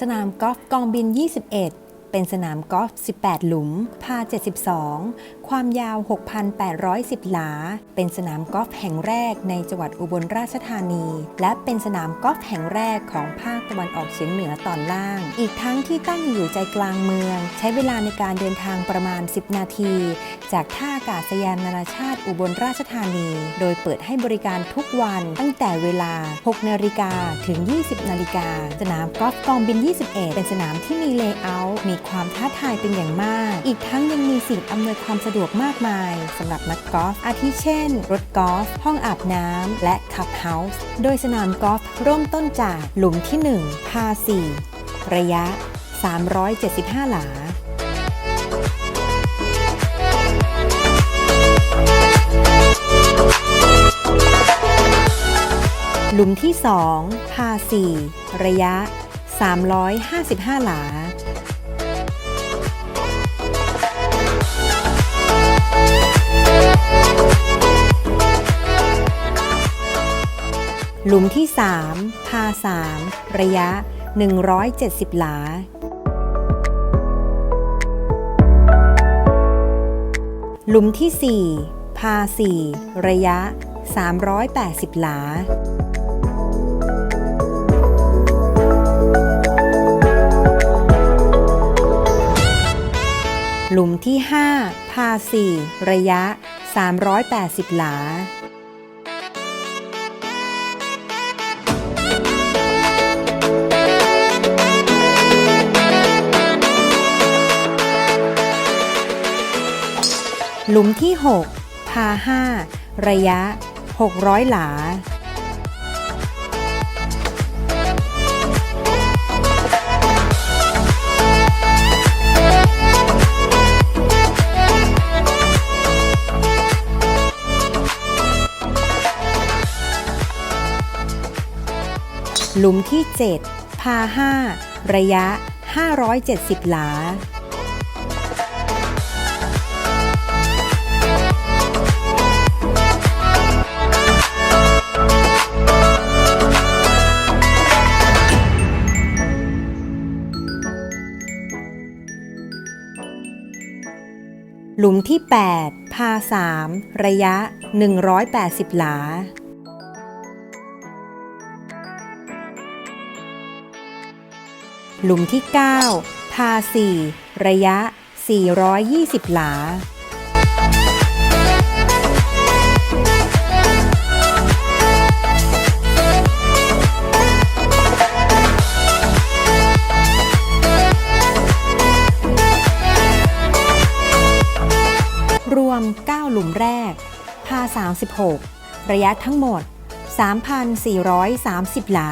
สนามกอล์ฟกองบิน 21 เป็นสนามกอล์ฟ 18 หลุม พา 72 ความยาว 6,810 หลา เป็นสนามกอล์ฟแห่งแรกในจังหวัดอุบลราชธานี และเป็นสนามกอล์ฟแห่งแรกของภาคตะวันออกเฉียงเหนือตอนล่าง อีกทั้งที่ตั้งอยู่ใจกลางเมือง ใช้เวลาในการเดินทางประมาณ 10 นาที จากท่าอากาศยานนานาชาติอุบลราชธานี โดยเปิดให้บริการทุกวันตั้งแต่เวลา 6 นาฬิกาถึง 20 นาฬิกา สนามกอล์ฟกองบิน 21 เป็นสนามที่มีเลเยอร์มีความท้าทายเป็นอย่างมาก อีกทั้งยังมีสิ่งอำนวยความสะดวกมากมายสำหรับนักกอล์ฟอาทิเช่น รถกอล์ฟห้องอาบน้ำและคับเฮาส์โดยสนามกอล์ฟเริ่มต้นจากหลุมที่ 1 พา 4 ระยะ 375 หลาหลุมที่ 2 พา 4 ระยะ 355 หลา หลุมที่ 3 พา 3 ระยะ 170 หลา หลุมที่ 4 พา 4 ระยะ 380 หลา หลุมที่ 5 พา 4 ระยะ 380 หลา หลุมที่ 6 พา 5 ระยะ 600 หลา หลุมที่ 7 พา 5 ระยะ 570 หลา หลุมที่ 8 พา 3 ระยะ 180 หลา หลุมที่ 9 พา 4 ระยะ 420 หลา 9 หลุมแรก พา 36 ระยะทั้งหมด 3,430 หลา